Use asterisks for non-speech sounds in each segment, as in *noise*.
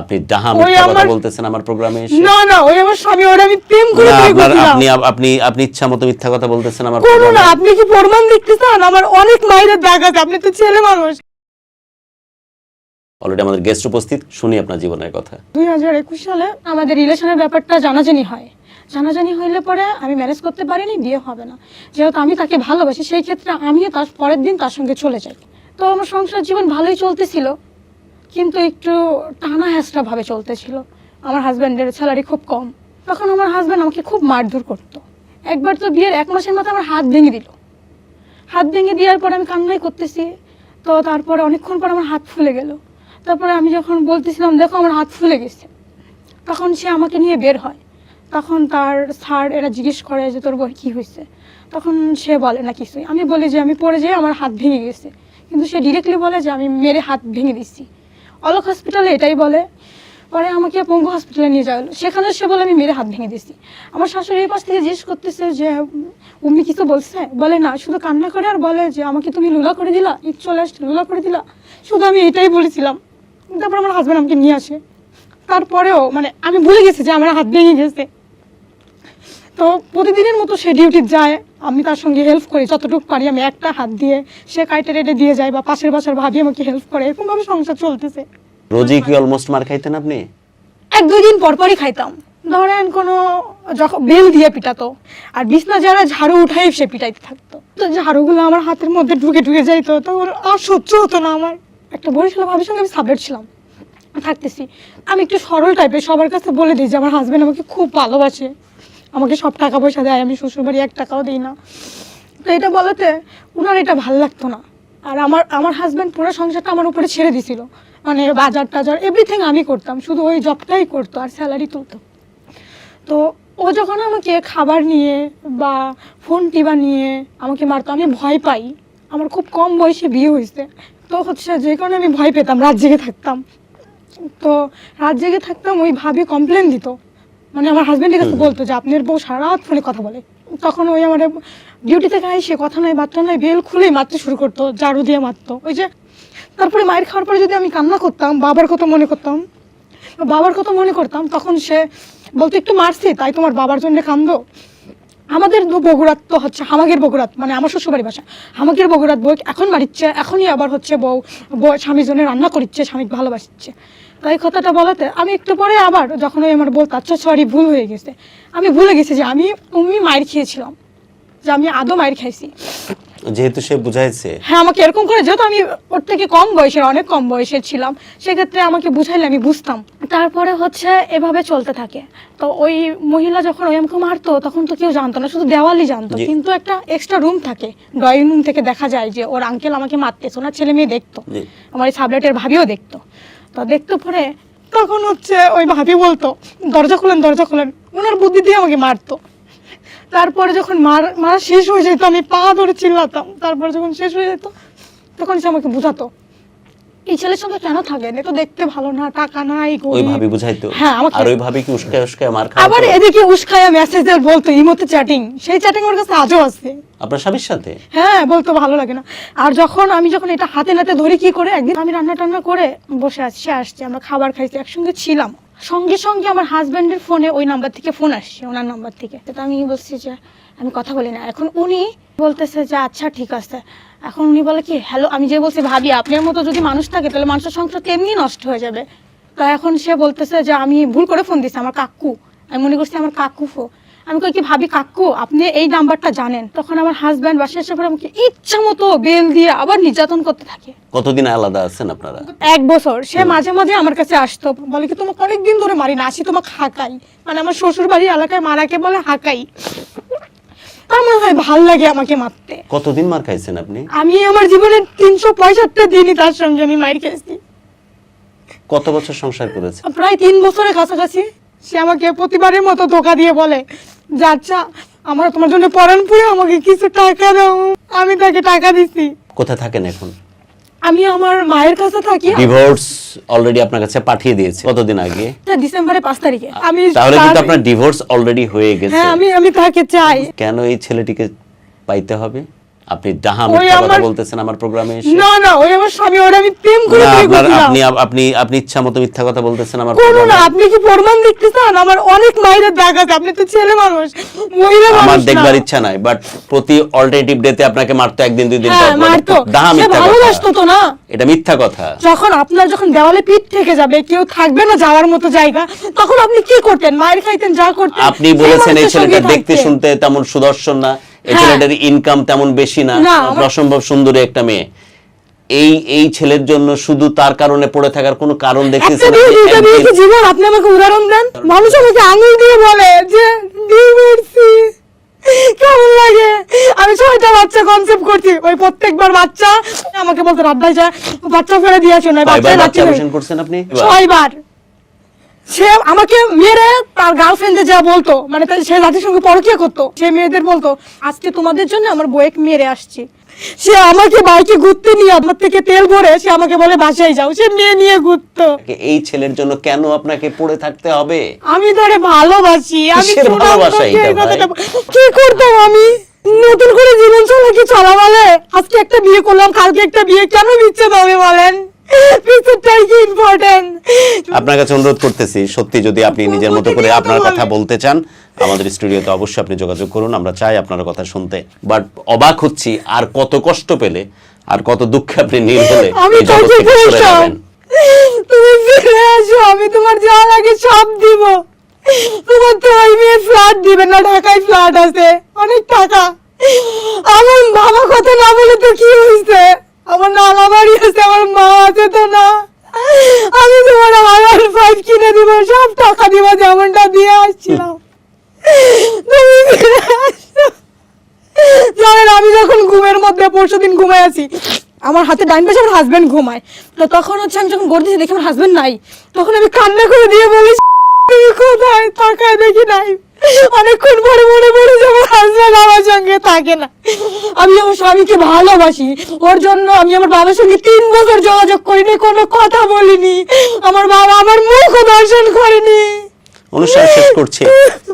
আপনি ডাহা মিথ্যা কথা বলতেছেন আমার প্রোগ্রামে এসে? না না ওই আমার স্বামী ওরা আমি প্রেম করে বিয়ে করছিলাম। আপনি আপনি আপনি ইচ্ছা মতো মিথ্যা কথা বলতেছেন আমার করুন না আপনি কি প্রমাণ দেখতে চান আমার অনেক মায়ের দাগ আছে আপনি তো ছেলে মানুষ। অলরেডি আমাদের গেস্ট উপস্থিত শুনি আপনার জীবনের কথা। দুই হাজার একুশ সালে আমাদের রিলেশনের ব্যাপারটা জানাজানি হয়। জানাজানি হইলে পরে আমি ম্যারেজ করতে পারিনি বিয়ে হবে না। যেহেতু আমি তাকে ভালোবাসি সেই ক্ষেত্রে আমিও তার পরের দিন তার সঙ্গে চলে যাই। তো আমার সংসার জীবন ভালোই চলতেছিল। কিন্তু একটু টানা হ্যাসটা ভাবে চলতেছিল। আমার হাজব্যান্ডের স্যালারি খুব কম। তখন আমার হাজব্যান্ড আমাকে খুব মারধর করতো। একবার তো বিয়ের এক মাসের মাথায় আমার হাত ভেঙে দিল। হাত ভেঙে দেওয়ার পর আমি কান্নাই করতেছি। তো তারপরে অনেকক্ষণ পর আমার হাত ফুলে গেল। তারপরে আমি যখন বলতেছিলাম, দেখো, আমার হাত ফুলে গেছে। তখন সে আমাকে নিয়ে বের হয়। তখন তার স্যার এরা জিজ্ঞেস করে যে, তোর বই কী হয়েছে? তখন সে বলে, না কিছুই। আমি বলি যে, আমি পড়ে যেয়ে আমার হাত ভেঙে গেছে। কিন্তু সে ডিরেক্টলি বলে যে, আমি মেরে হাত ভেঙে দিচ্ছি অলোক হসপিটালে এটাই বলে। পরে আমাকে পঙ্গু হসপিটালে নিয়ে যাওয়া হলো। সেখানে সে বলে, আমি মেরে হাত ভেঙে দিয়েছি। আমার শাশুড়ির পাশ থেকে জিজ্ঞেস করতেছে যে, উম্মি কিছু বলছে? বলে, না, শুধু কান্না করে আর বলে যে, আমাকে তুমি লুলা করে দিলা ঈদ চলে আসছে লুলা করে দিলা। শুধু আমি এটাই বলেছিলাম। তারপর আমার হাজব্যান্ড আমাকে নিয়ে আসে। তারপরেও মানে আমি ভুলে গেছি যে আমার হাত ভেঙে গেছে। তো প্রতিদিনের মতো সে ডিউটি যায় আমি তার সঙ্গে হেল্প করি যতটুকু পারি আমি একটা হাত দিয়ে সে কাইটে রেটে দিয়ে যায় বা পাশের বাসার ভাবি আমাকে হেল্প করে এরকমভাবে সংসার চলতেছে। রোজই কি অলমোস্ট মার খাইতেন আপনি? এক দুই দিন পর পরই খাইতাম। ধরেন কোনো যখন বেল দিয়ে পিটাতো আর বিছনা যারা ঝাড়ু উঠাই সে পিটাইতে থাকতো। তো ঝাড়ুগুলো আমার হাতের মধ্যে ঢুকে ঢুকে যাইতো তখন আর সহ্য হতো না আমার। একটা বরিশাল ভাবির সঙ্গে আমি সাবলেট ছিলাম। থাকতেছি। আমি একটু সরল টাইপের সবার কাছে বলে দিই যে আমার হাজব্যান্ড আমাকে খুব ভালোবাসে। আমাকে সব টাকা পয়সা দেয়, আমি শ্বশুরবাড়ি এক টাকাও দিই না। তো এটা বলাতে ওনার এটা ভালো লাগতো না। আর আমার আমার হাজব্যান্ড পুরো সংসারটা আমার উপরে ছেড়ে দিছিল। মানে বাজার টাজার এভরিথিং আমি করতাম, শুধু ওই জবটাই করতো আর স্যালারি তুলতো। তো ও যখন আমাকে খাবার নিয়ে বা ফোন টিবা নিয়ে আমাকে মারতো, আমি ভয় পাই। আমার খুব কম বয়সে বিয়ে হয়েছে। তো হচ্ছে যে কারণে আমি ভয় পেতাম, রাত জেগে থাকতাম। তো রাত জেগে থাকতাম, ওই ভাবি কমপ্লেন দিত মানে আমার হাজবেন্ডের কাছে বলতো যে আপনার বউ সারা রাত ফোনে কথা বলে। তখন ওই আমার ডিউটি থেকে সে কথা নাই বার্তা নাই বেল খুলেই মারতে শুরু করতো ঝাড়ু দিয়ে মারতো। ওই যে তারপরে মায়ের খাওয়ার পরে যদি আমি কান্না করতাম বাবার কথা মনে করতাম বাবার কথা মনে করতাম তখন সে বলতো একটু মারছি তাই তোমার বাবার জন্য কান্দো। আমাদের বগুড়াত তো হচ্ছে হামাগের বগুড়াত মানে আমার শ্বশুরবাড়ি বাসা। হামাগের বগুড়াত বউ এখন মারিচ্ছে এখনই আবার হচ্ছে বউ বউ স্বামীর জন্য রান্না করিচ্ছে স্বামী ভালোবাসছে। তাই কথাটা বলাতে আমি একটু পরে আবার যখন ওই আমার বলতো আচ্ছা সরি ভুল হয়ে গেছে আমি ভুলে গেছি যে আমি তুমি মায়ের খেয়েছিলাম যে আমি আদৌ মায়ের খাইছি। যেহেতু সে বুঝাইছে। হ্যাঁ আমাকে এরকম করে যেহেতু আমি ওর থেকে কম বয়সের অনেক কম বয়সের ছিলাম সেক্ষেত্রে আমাকে বুঝাইলে আমি বুঝতাম। তারপরে হচ্ছে এভাবে চলতে থাকে। তো ওই মহিলা যখন ওই আমাকে মারতো তখন তো কেউ জানতো না শুধু দেওয়ালই জানতো। কিন্তু একটা এক্সট্রা রুম থাকে ড্রয়িং রুম থেকে দেখা যায় যে ওর আঙ্কেল আমাকে মারতেছে ওনার ছেলে মেয়ে দেখতো। আমার এই সাবলেটের ভাবিও দেখতো। তো দেখতে পরে তখন হচ্ছে ওই ভাবি বলতো দরজা খুলেন দরজা খুলেন। ওনার বুদ্ধি দিয়ে আমাকে মারতো। তারপরে যখন মার মারা শেষ হয়ে যেত আমি পা ধরে চিল্লাতাম। তারপরে যখন শেষ হয়ে যেত তখন সে আমাকে বুঝাতো এই ছেলের সঙ্গে কেন থাকেন এ তো দেখতে ভালো না টাকা নাই ওই গরিব। ভাবি বুঝাইতো। হ্যাঁ আমাকে আর ওই ভাবি কি উস্কায় উস্কায় মার আবার এদিকে উস্কায়া মেসেজ বলতো ইমোতে চ্যাটিং সেই চ্যাটিং ওর কাছে আজও আছে। আপনার স্বামীর সাথে? হ্যাঁ বলতো ভালো লাগে না। আর যখন আমি যখন এটা হাতে নাতে ধরে কি করে? একদিন আমি রান্না টান্না করে বসে আছি সে আসছে আমরা খাবার খাইছি একসঙ্গে ছিলাম। সঙ্গে সঙ্গে আমার হাজব্যান্ডের ফোনে ওই নাম্বার থেকে ফোন আসছে, ওনার নাম্বার থেকে। তো আমি বলছি যে, আমি কথা বলি না। এখন উনি বলতেছে যে আচ্ছা ঠিক আছে। এখন উনি বলে কি হ্যালো আমি যে বলছি, ভাবি, আপনার মতো যদি মানুষ থাকে, তাহলে মানুষের সংসার তেমনি নষ্ট হয়ে যাবে। তো এখন সে বলতেছে যে, আমি ভুল করে ফোন দিছি, আমার কাকু। আমি মনে করছি আমার কাকু ফো আমি কই কি ভাবি কাকু আপনি এই নাম্বারটা জানেন। তখন আমার হাজব্যান্ড বাসায় এসে পরে আমাকে ইচ্ছা মতো বেল দিয়ে আবার নির্যাতন করতে থাকে। কতদিন আলাদা আছেন আপনারা? এক বছর। সে মাঝে মাঝে আমার কাছে আসতো বলে কি তোমাকে অনেক দিন ধরে মারি না আসি তোমাকে হাঁকাই। মানে আমার শ্বশুর বাড়ি এলাকায় মারাকে বলে হাঁকাই। আমার হয় ভালো লাগে আমাকে মারতে। কতদিন মার খাইছেন আপনি? আমি আমার জীবনের তিনশো পঁয়ষট্টি দিনই তার সঙ্গে আমি মাইর খেয়েছি। কত বছর সংসার করেছেন প্রায় তিন বছরের কাছাকাছি। সে আমাকে প্রতিবারের মতো ধোকা দিয়ে বলে যে আচ্ছা আমার তোমার জন্য পরানপুরে আমাকে কিছু টাকা দাও। আমি তাকে টাকা দিছি। কোথায় থাকেন এখন? আমি আমার মায়ের কাছে থাকি। ডিভোর্স অলরেডি আপনার কাছে পাঠিয়ে দিয়েছে। কতদিন আগে? এটা ডিসেম্বরের পাঁচ তারিখে। আমি তাহলে কিন্তু আপনার ডিভোর্স অলরেডি হয়ে গেছে। হ্যাঁ আমি আমি তাকে চাই। কেন এই ছেলেটিকে পাইতে হবে? আপনি ডাহা মিথ্যা কথা বলতেছেন আমার প্রোগ্রামে এসে? না না ওই আমার স্বামী ওরা আমি প্রেম করে বিয়ে করছিলাম। আপনি আপনি আপনি ইচ্ছা মতো মিথ্যা কথা বলতেছেন আমার করুন না আপনি কি প্রমাণ দেখতে চান আমার অনেক মায়ের দেখাতে আপনি তো ছেলে মানুষ মহিলা মানুষ না। দেখবার ইচ্ছা নাই বাট প্রতি অল্টারনেটিভ ডেতে আপনাকে মারতো একদিন দুই দিন হ্যাঁ। মারতো। ডাহা মিথ্যা ভালোবাসতো কথা। তো না? এটা মিথ্যা কথা। যখন আপনার যখন দেওয়ালে পিঠ থেকে যাবে কেউ থাকবে না যাওয়ার মতো জায়গা তখন আপনি কি করতেন? মায়ের খাইতেন যা করতেন আপনি বলেছেন এই ছেলেটা দেখতে শুনতে তেমন সুদর্শন না। এই হ্যাঁ। ছেলেটার ইনকাম তেমন বেশি না অসম্ভব সুন্দরী একটা মেয়ে। এই এই ছেলের জন্য শুধু তার কারণে পড়ে থাকার কোনো কারণ দেখতেছেন জীবন আপনি আমাকে উদাহরণ দেন। মানুষ আমাকে আঙুল দিয়ে বলে যে কেমন লাগে? আমি ছয়টা বাচ্চা কনসেপ্ট করছি। ওই প্রত্যেকবার বাচ্চা আমাকে বলতো রাব্বাই যা বাচ্চা ফেলে দিয়ে বাচ্চা করছেন আপনি? ছয়বার। সে আমাকে মেরে তার গার্লফ্রেন্ডে যা বলতো মানে তাই সে জাতির সঙ্গে পরকিয়া করতো সে মেয়েদের বলতো আজকে তোমাদের জন্য আমার বউয়েক মেরে আসছি। সে আমাকে বাইকে ঘুরতে নিয়ে আমার থেকে তেল ভরে সে আমাকে বলে বাসায় যাও। সে মেয়ে নিয়ে ঘুরতো। এই ছেলের জন্য কেন আপনাকে পড়ে থাকতে হবে? আমি ধরে ভালোবাসি আমি কিসের ভালোবাসা এটা ভাই? কি করতাম আমি? নতুন করে জীবন চলে কি চলা বলে? আজকে একটা বিয়ে করলাম কালকে একটা বিয়ে কেন বিচ্ছেদ হবে বলেন? বিচ্ছেদটাই কি ইম্পর্টেন্ট আপনার কাছে অনুরোধ করতেছি সত্যি যদি আপনি নিজের মতো করে আপনার কথা বলতে চান আমাদের স্টুডিওতে অবশ্যই আপনি যোগাযোগ করুন আমরা চাই আপনার কথা শুনতে। বাট অবাক হচ্ছি আর কত কষ্ট পেলে আর কত দুঃখে আপনি নীল হলে আমি এই জগৎ থেকে সরে যাবেন। তুমি ফিরে আসো আমি তোমার যা লাগে সব দিব। তোমার তো ওই মেয়ে ফ্ল্যাট দিবে না ঢাকায় ফ্ল্যাট আছে অনেক টাকা। আমার বাবা কথা না বলে তো কি হয়েছে? আমার নানা বাড়ি আছে আমার মা আছে তো না। আমি তোমার আর ফাইভ কিনে দিব, সব টাকা দিব, যেমনটা দিয়ে আসছিলাম। জানেন, আমি যখন ঘুমের মধ্যে পরশু দিন ঘুমাই আছি, আমার হাতে ডাইন পাশে আমার হাজবেন্ড ঘুমায়। তো তখন হচ্ছে আমি যখন গড়ে দেখি আমার হাজবেন্ড নাই, তখন আমি কান্না করে দিয়ে বলি কোথায়? তাকায় দেখি নাই। অনেকক্ষণ পরে মনে পড়ে যে আমার হাজবেন্ড আমার সঙ্গে থাকে না। আমি আমার স্বামীকে ভালোবাসি। ওর জন্য আমি আমার বাবার সঙ্গে তিন বছর যোগাযোগ করিনি কোনো কথা বলিনি। আমার বাবা আমার মুখ দর্শন করেনি। অনুষ্ঠান শেষ করছি।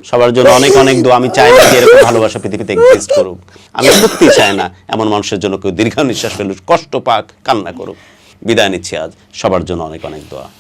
সবার জন্য অনেক অনেক দোয়া। আমি চাই না যে এরকম *laughs* ভালোবাসা পৃথিবীতে এক্সিস্ট করুক। আমি সত্যি চাই না এমন মানুষের জন্য কেউ দীর্ঘ নিঃশ্বাস ফেলুক কষ্ট পাক কান্না করুক। বিদায় নিচ্ছি আজ। সবার জন্য অনেক অনেক দোয়া।